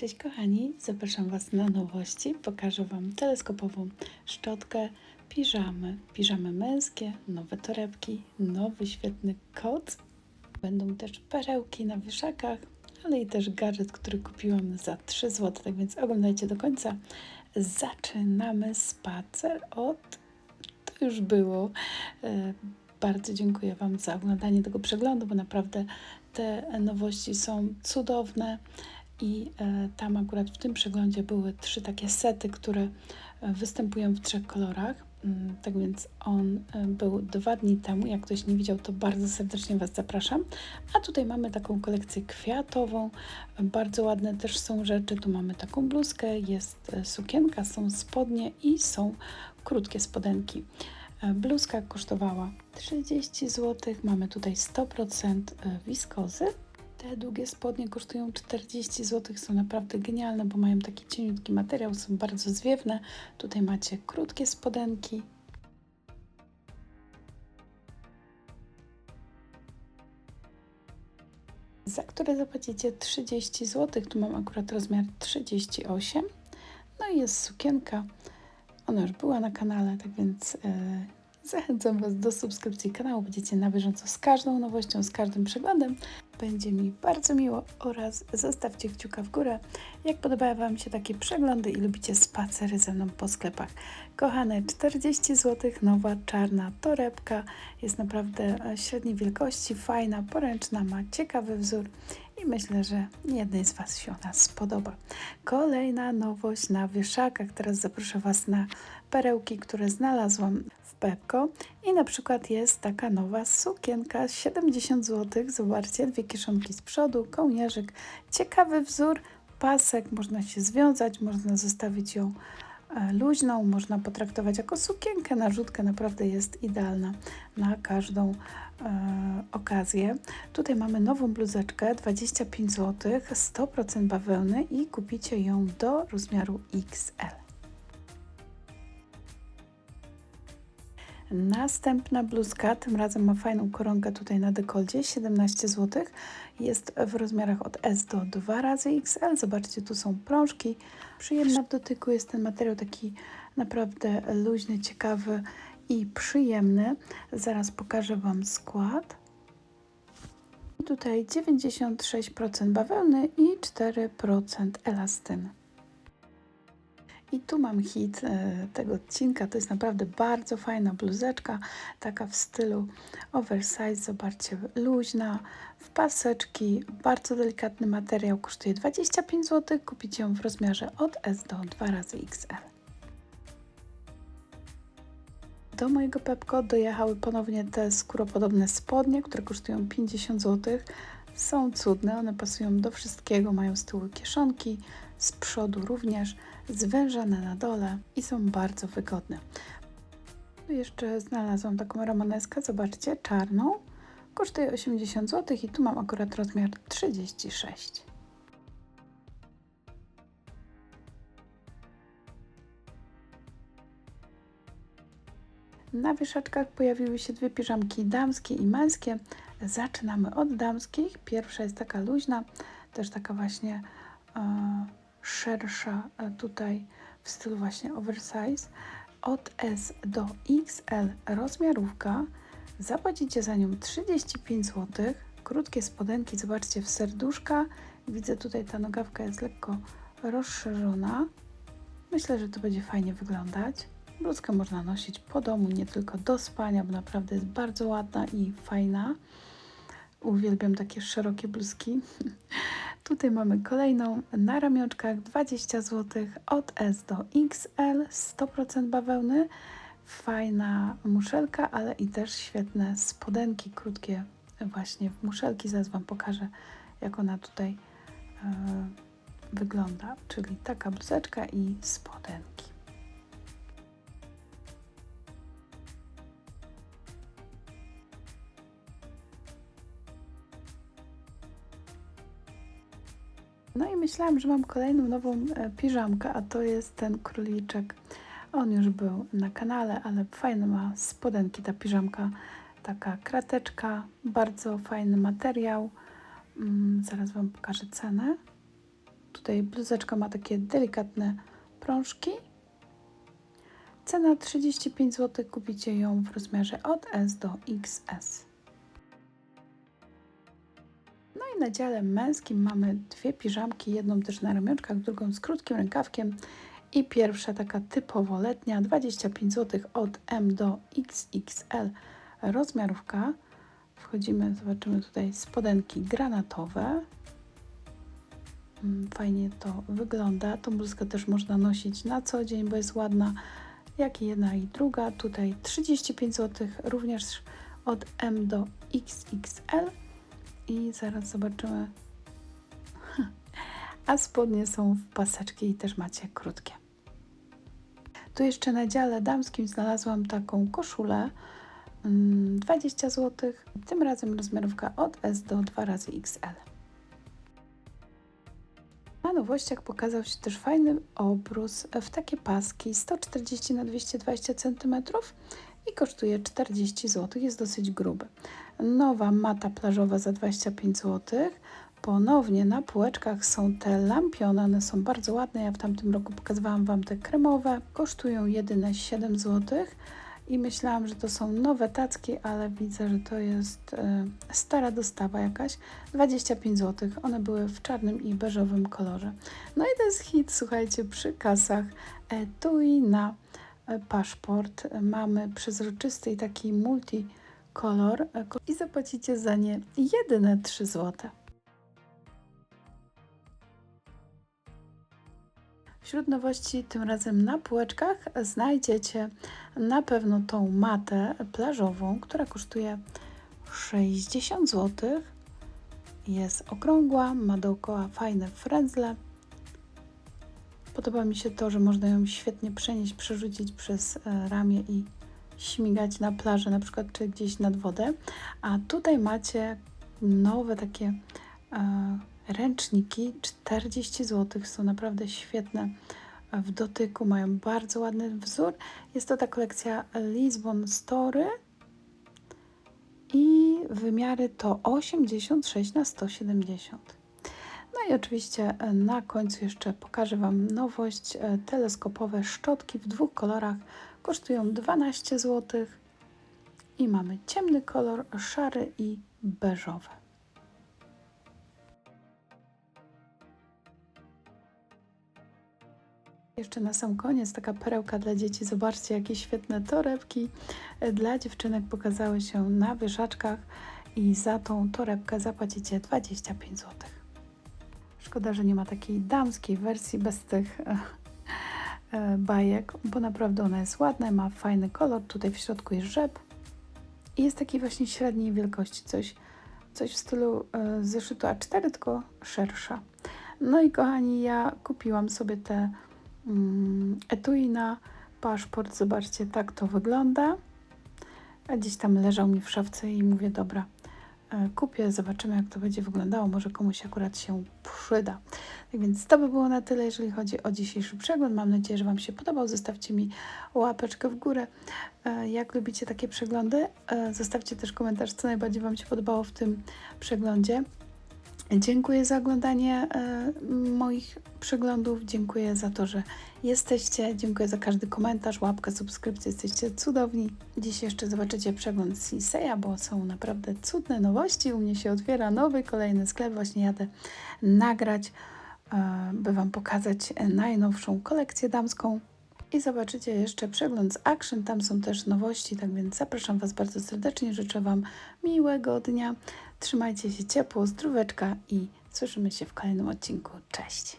Cześć kochani, zapraszam Was na nowości. Pokażę Wam teleskopową szczotkę, piżamy, piżamy męskie, nowe torebki, nowy świetny kot. Będą też perełki na wieszakach, ale i też gadżet, który kupiłam za 3 zł, tak więc oglądajcie do końca. Zaczynamy spacer od... to już było. E, bardzo dziękuję Wam za oglądanie tego przeglądu, bo naprawdę te nowości są cudowne i e, tam akurat w tym przeglądzie były trzy takie sety, które e, występują w trzech kolorach. Mm, tak więc on e, był dwa dni temu. Jak ktoś nie widział, to bardzo serdecznie Was zapraszam. A tutaj mamy taką kolekcję kwiatową. Bardzo ładne też są rzeczy. Tu mamy taką bluzkę, jest sukienka, są spodnie i są krótkie spodenki. Bluzka kosztowała 30 zł. Mamy tutaj 100% wiskozy. Te długie spodnie kosztują 40 zł, są naprawdę genialne, bo mają taki cieniutki materiał, są bardzo zwiewne. Tutaj macie krótkie spodenki. Za które zapłacicie 30 zł, tu mam akurat rozmiar 38. No i jest sukienka. Ona już była na kanale, tak więc yy, zachęcam Was do subskrypcji kanału. Będziecie na bieżąco z każdą nowością, z każdym przeglądem. Będzie mi bardzo miło oraz zostawcie kciuka w górę, jak podobają Wam się takie przeglądy i lubicie spacery ze mną po sklepach. Kochane, 40 zł, nowa czarna torebka, jest naprawdę e, średniej wielkości, fajna, poręczna, ma ciekawy wzór i myślę, że jednej z Was się ona spodoba. Kolejna nowość na wieszakach, teraz zaproszę Was na perełki, które znalazłam Pepko i na przykład jest taka nowa sukienka 70 zł. Zobaczcie, dwie kieszonki z przodu, kołnierzyk, ciekawy wzór, pasek, można się związać, można zostawić ją e, luźną, można potraktować jako sukienkę, narzutkę, naprawdę jest idealna na każdą e, okazję. Tutaj mamy nową bluzeczkę, 25 zł, 100% bawełny i kupicie ją do rozmiaru XL. Następna bluzka, tym razem ma fajną koronkę tutaj na dekolcie, 17 zł. Jest w rozmiarach od S do 2 razy XL. Zobaczcie, tu są prążki. Przyjemna w dotyku jest ten materiał taki naprawdę luźny, ciekawy i przyjemny. Zaraz pokażę Wam skład. Tutaj 96% bawełny i 4% elastyny. I tu mam hit e, tego odcinka. To jest naprawdę bardzo fajna bluzeczka, taka w stylu oversize. Zobaczcie, luźna, w paseczki, bardzo delikatny materiał. Kosztuje 25 zł. Kupicie ją w rozmiarze od S do 2 razy XL. Do mojego Pepko dojechały ponownie te skóropodobne spodnie, które kosztują 50 zł. Są cudne, one pasują do wszystkiego, mają z tyłu kieszonki, z przodu również, zwężane na dole i są bardzo wygodne. Jeszcze znalazłam taką ramoneskę, zobaczcie, czarną. Kosztuje 80 zł i tu mam akurat rozmiar 36. Na wieszaczkach pojawiły się dwie piżamki damskie i męskie. Zaczynamy od damskich. Pierwsza jest taka luźna, też taka właśnie e, szersza e, tutaj w stylu właśnie oversize. Od S do XL rozmiarówka. Zapłacicie za nią 35 zł. Krótkie spodenki, zobaczcie, w serduszka. Widzę tutaj ta nogawka jest lekko rozszerzona. Myślę, że to będzie fajnie wyglądać. Bluzkę można nosić po domu, nie tylko do spania, bo naprawdę jest bardzo ładna i fajna. Uwielbiam takie szerokie bluzki. Tutaj mamy kolejną na ramionczkach 20 zł od S do XL, 100% bawełny. Fajna muszelka, ale i też świetne spodenki krótkie właśnie w muszelki. Zaraz Wam pokażę, jak ona tutaj yy, wygląda. Czyli taka bluzeczka i spodenki. No i myślałam, że mam kolejną nową e, piżamkę, a to jest ten króliczek. On już był na kanale, ale fajne ma spodenki ta piżamka. Taka krateczka, bardzo fajny materiał. Mm, zaraz Wam pokażę cenę. Tutaj bluzeczka ma takie delikatne prążki. Cena 35 zł. Kupicie ją w rozmiarze od S do XS. I na dziale męskim mamy dwie piżamki, jedną też na ramionczkach, drugą z krótkim rękawkiem i pierwsza taka typowo letnia, 25 zł od M do XXL rozmiarówka. Wchodzimy, zobaczymy tutaj spodenki granatowe. Mm, Fajnie to wygląda. Tą bluzkę też można nosić na co dzień, bo jest ładna, jak i jedna i druga. Tutaj 35 zł, również od M do XXL. I zaraz zobaczymy. A spodnie są w paseczki i też macie krótkie. Tu jeszcze na dziale damskim znalazłam taką koszulę 20 zł. Tym razem rozmiarówka od S do 2 razy XL. Na nowościach pokazał się też fajny obrus w takie paski 140 na 220 cm i kosztuje 40 zł. Jest dosyć gruby. Nowa mata plażowa za 25 zł. Ponownie na półeczkach są te lampiony, one są bardzo ładne. Ja w tamtym roku pokazywałam Wam te kremowe. Kosztują jedyne 7 zł i myślałam, że to są nowe tacki, ale widzę, że to jest e, stara dostawa jakaś. 25 zł. One były w czarnym i beżowym kolorze. No i to jest hit, słuchajcie, przy kasach etui na e, paszport. Mamy przezroczysty i taki multikolor i zapłacicie za nie jedyne 3 zł. Wśród nowości, tym razem na półeczkach, znajdziecie na pewno tą matę plażową, która kosztuje 60 zł. Jest okrągła, ma dookoła fajne frędzle. Podoba mi się to, że można ją świetnie przenieść, przerzucić przez e, ramię i śmigać na plaży, na przykład czy gdzieś nad wodę. A tutaj macie nowe takie e, ręczniki 40 zł. Są naprawdę świetne w dotyku, mają bardzo ładny wzór. Jest to ta kolekcja Lisbon Story i wymiary to 86 na 170. I oczywiście na końcu jeszcze pokażę Wam nowość. Teleskopowe szczotki w dwóch kolorach kosztują 12 zł i mamy ciemny kolor, szary i beżowy. Jeszcze na sam koniec taka perełka dla dzieci. Zobaczcie, jakie świetne torebki dla dziewczynek pokazały się na wieszaczkach i za tą torebkę zapłacicie 25 zł. Szkoda, że nie ma takiej damskiej wersji bez tych e, e, bajek, bo naprawdę ona jest ładna, ma fajny kolor. Tutaj w środku jest rzep i jest takiej właśnie średniej wielkości, coś, coś w stylu e, zeszytu A4, tylko szersza. No i kochani, ja kupiłam sobie te Mm, etui na paszport. Zobaczcie, tak to wygląda. A gdzieś tam leżał mi w szafce i mówię, dobra, kupię, zobaczymy jak to będzie wyglądało, może komuś akurat się przyda. Tak więc to by było na tyle, jeżeli chodzi o dzisiejszy przegląd. Mam nadzieję, że Wam się podobał. Zostawcie mi łapeczkę w górę, e, jak lubicie takie przeglądy. E, zostawcie też komentarz, co najbardziej Wam się podobało w tym przeglądzie. Dziękuję za oglądanie y, moich przeglądów. Dziękuję za to, że jesteście. Dziękuję za każdy komentarz, łapkę, subskrypcję. Jesteście cudowni. Dziś jeszcze zobaczycie przegląd Siseya, bo są naprawdę cudne nowości. U mnie się otwiera nowy, kolejny sklep. Właśnie jadę nagrać, y, by Wam pokazać najnowszą kolekcję damską. I zobaczycie jeszcze przegląd z Action, tam są też nowości, tak więc zapraszam Was bardzo serdecznie, życzę Wam miłego dnia, trzymajcie się ciepło, zdróweczka i słyszymy się w kolejnym odcinku. Cześć!